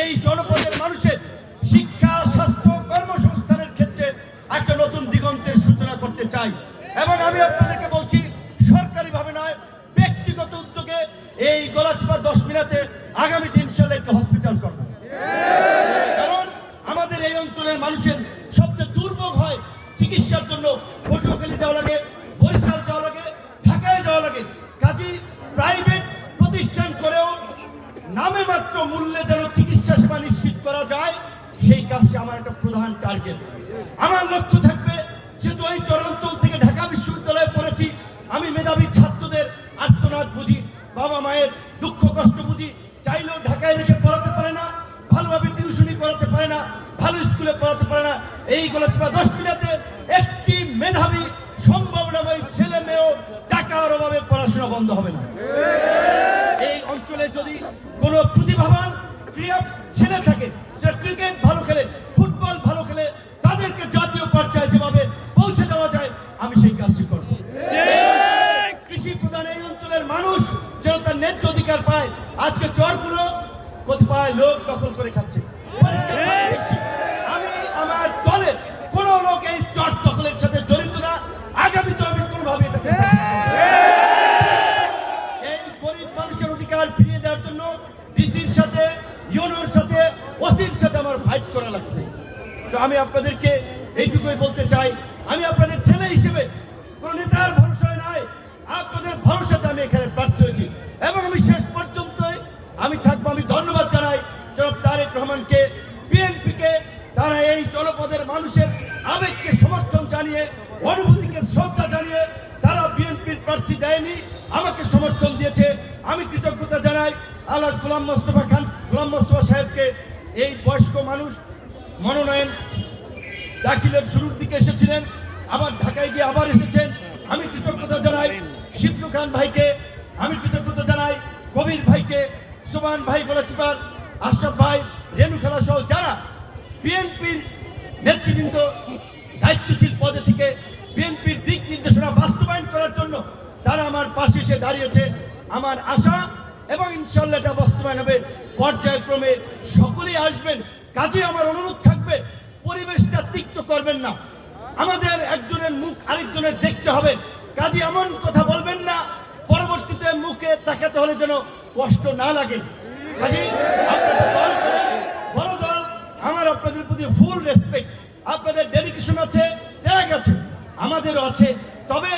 এই জনপদের মানুষের শিক্ষা, স্বাস্থ্য, কর্মসংস্থানের ক্ষেত্রে একটা নতুন দিগন্তের সূচনা করতে চাই। এবং আমি আপনাদেরকে বলছি, সরকারিভাবে নয়, ব্যক্তিগত উদ্যোগে এই গলাচিপা দশ মিনাতে আগামী দিন সালে একটা হসপিটাল করব। কারণ আমাদের এই অঞ্চলের মানুষের সবচেয়ে দুর্ভোগ হয় চিকিৎসার জন্য। আমার একটা প্রধান টার্গেট আমার লক্ষ্য থাকবে যেহেতু ওই চরাঞ্চল থেকে ঢাকা বিশ্ববিদ্যালয়ে পড়েছি, আমি মেধাবী ছাত্রদের আত্মনাদ বুঝি, বাবা মায়ের দুঃখ কষ্ট বুঝি, চাইলেও ঢাকায় রেখে পড়াতে পারে না, ভালোভাবে টিউশনি করাতে পারে না, ভালো স্কুলে পড়াতে পারে না। এই গোলাচিপা দশ মিনিটে একটি মেধাবী সম্ভাবনাময় ছেলে মেয়েও টাকার অভাবে পড়াশোনা বন্ধ হবে না। এই অঞ্চলে যদি কোনো প্রতিভাবান ক্রীড়া ছেলে থাকে যারা ক্রিকেট ভালো খেলে ফুটবল ভালো খেলে তাদেরকে জাতীয় পর্যায়ে যেভাবে পৌঁছে দেওয়া যায় আমি সেই কাজটি করব কৃষি প্রধান এই অঞ্চলের মানুষ যেন তার ন্যায্য অধিকার পায় আজকে চরগুলো কতিপয় লোক দখল করে খাচ্ছে। ভাবে বলছি, আমি আমার দলে কোন লোক এই চর দখলের সাথে জড়িত না। আগামী তো আমি কোনোভাবে এটাকে এই গরিব মানুষের অধিকার ফিরিয়ে দেওয়ার জন্য ডিসির সাথে ইউনোর সাথে ওসির সাথে আমার ফাইট করা লাগছে। তো আমি আপনাদেরকে এইটুকুই বলতে চাই। আমি আপনাদের ছেলে হিসেবে কোন নেতার ভরসায় নাই। আপনাদের জানিয়ে, অনুভূতিকে শ্রদ্ধা জানিয়ে তারা বিএনপির প্রার্থী দেয়নি, আমাকে সমর্থন দিয়েছে। আমি কৃতজ্ঞতা জানাই আলাজ গোলাম মোস্তফা খান, গোলাম মোস্তফা সাহেবকে। এই বয়স্ক মানুষ মনোনয়ন দাখিলের শুরুর দিকে এসেছিলেন, আবার ঢাকায় গিয়ে আবার এসেছেন। আমি কৃতজ্ঞতা জানাই শিবলু খান ভাইকে, আমি কৃতজ্ঞতা জানাই কবির ভাইকে, সুমান ভাই গোলাচিপার আশরাফ ভাই রেণু খেলা সহ যারা বিএনপির নেতৃবৃন্দ দায়িত্বশীল পদে থেকে বিএনপির দিক নির্দেশনা বাস্তবায়ন করার জন্য তারা আমার পাশে এসে দাঁড়িয়েছে। আমার আশা এবং ইনশাল্লাহ এটা বাস্তবায়ন হবে। পর্যায়ক্রমে সকলেই আসবেন। কাজে আমার অনুরোধ থাকবে, পরিবেশটা তিক্ত করবেন না। আমাদের একজনের মুখ আরেকজনের দেখতে হবে। কাজে এমন কথা বলবেন না, পরবর্তীতে মুখে তাকাতে হলে যেন কষ্ট না লাগে। কাজে আপনারা দল করেন বড় দল আমার আপনাদের প্রতি ফুল রেসপেক্ট আপনাদের ডেডিকেশন আছে দেয়া গেছে আমাদেরও আছে তবে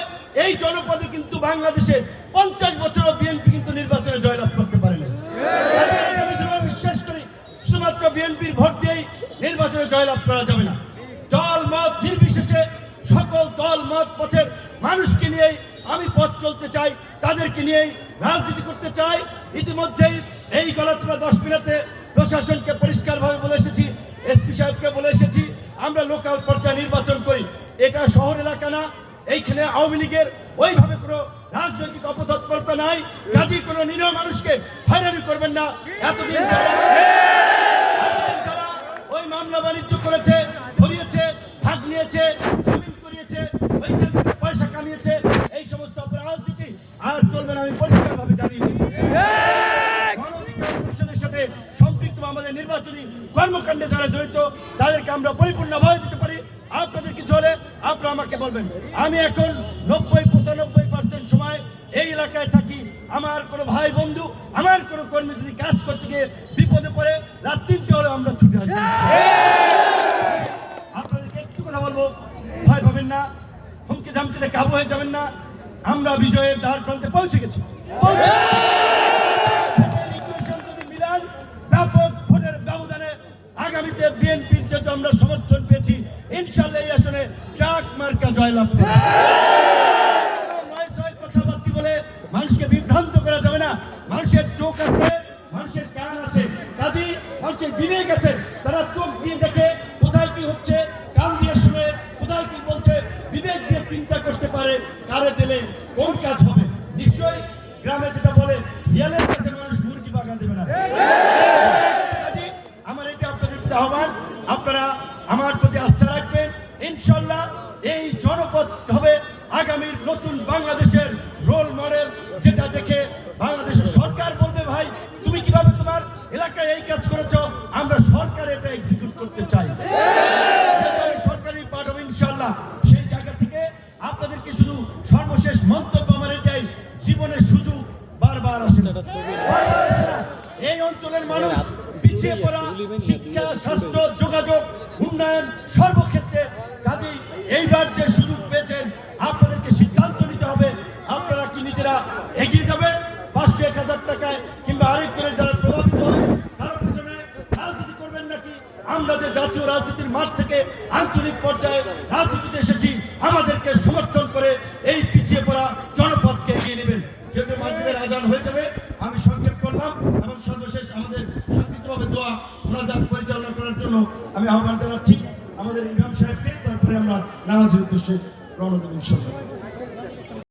এই কিন্তু বাংলাদেশে পঞ্চাশ বছরও বিএনপি কিন্তু নির্বাচনে জয়লাভ করতে পারে না আমি দৃঢ় বিশ্বাস করি, শুধুমাত্র বিএনপির ভোট দিয়েই নির্বাচনে জয়লাভ করা যাবে না। দল, মত, নির্বিশেষে সকল দল, মত, পথের মানুষকে নিয়েই আমি পথ চলতে চাই, তাদেরকে নিয়েই রাজনীতি করতে চাই। ইতিমধ্যেই এই গলাচলা দশ মিনিটে প্রশাসনকে পরিষ্কারভাবে বলে এসেছি, এসপি সাহেবকে বলে এসেছি, আমরা লোকাল পর্যায়ে নির্বাচন করি। এটা শহর এলাকা না এইখানে আওয়ামী লীগের ওইভাবে কোনো রাজনৈতিক অপতৎপরতা নাই। কাজী কোনো নিরীহ মানুষকে হয়রানি করবেন না। এতদিন ওই মামলা বাণিজ্য করেছে, ধরিয়েছে, ভাগ নিয়েছে করিয়েছে পয়সা কামিয়েছে, এই সমস্ত রাজনীতি আর চলবে না, আমি পরিষ্কারভাবে জানিয়ে মানবাধিকার সাথে সম্পৃক্ত আমাদের নির্বাচনী কর্মকাণ্ডে যারা জড়িত, তাদেরকে আমরা পরিপূর্ণ ভয় দিতে আপনাদের কিছু হলে আপনারা আমাকে বলবেন। আমি এখন নব্বই, পঁচানব্বই পার্সেন্ট সময় এই এলাকায় থাকি। আমার কোনো ভাই বন্ধু, আমার কোনো কর্মী যদি কাজ করতে গিয়ে বিপদে পড়ে, রাত তিনটে হলে আমরা ছুটে আসব। আপনাদেরকে একটু কথা বলব। ভয় পাবেন না। হুমকি ধামকিতে কাবু হয়ে যাবেন না। আমরা বিজয়ের দ্বার প্রান্তে পৌঁছে গেছি। ব্যাপক আগামীতে বিএনপির যেহেতু আমরা সমর্থন পেয়েছি, ইনশাল্লাহ এই আসনে চাক মার্কা জয়লাভ। নয় বলে মানুষকে বিভ্রান্ত করা যাবে না। মানুষের চোখ আছে, মানুষের কান আছে। কাজী মানুষের তারা চোখ দিয়ে দেখে কোথায় কি হচ্ছে, কান দিয়ে শুনে কোথায় কি বলছে, বিবেক দিয়ে চিন্তা করতে পারে কারে দিলে কোন কাজ হবে। নিশ্চয়ই গ্রামে যেটা বলে, হিয়ালের কাছে মানুষ মুরগি বাগা দেবে না। আহ্বান, আপনারা আমার প্রতি আস্থা রাখবেন ইনশাল্লাহ এই জনপদ হবে আগামীর নতুন বাংলাদেশের রোল মডেল যেটা দেখে বাংলাদেশের সরকার বলবে, ভাই, তুমি কীভাবে তোমার এলাকায় এই কাজ করেছ আমরা সরকার এটা এক্সিকিউট করতে চাই সরকারি পাঠাবো ইনশাল্লাহ সেই জায়গা থেকে আপনাদেরকে শুধু সর্বশেষ মন্তব্য আমার এটাই, জীবনের সুযোগ বারবার। বারবার আসে না। এই অঞ্চলের মানুষ পিছিয়ে পড়া শিক্ষা স্বাস্থ্য যোগাযোগ উন্নয়ন সর্বক্ষেত্রে কাজেই এইবার যে সুযোগ পেয়েছেন আপনাদেরকে সিদ্ধান্ত নিতে হবে আপনারা কি নিজেরা এগিয়ে যাবেন পাঁচশো এক হাজার টাকায় কিংবা আরেকজনের দ্বারা প্রভাবিত হয়ে কারও পিছনে রাজনীতি করবেন নাকি? আমরা যে জাতীয় রাজনীতির মাঠ থেকে আঞ্চলিক পর্যায়ে রাজনীতিতে এসেছি আমাদেরকে সমর্থন করে এই পিছিয়ে পড়া জনপদকে এগিয়ে নেবেন। যেহেতু মাগরিবের আজান হয়ে যাবে আমি সংক্ষেপ করলাম এবং সর্বশেষ আমাদের সংক্ষিপ্তভাবে দোয়া, মোনাজাত পরিচালনা করার জন্য আমি আহ্বান জানাচ্ছি আমাদের ইমাম সাহেবকে, তারপরে আমরা নামাজের উদ্দেশ্যে রওনা দেব ইনশাল্লাহ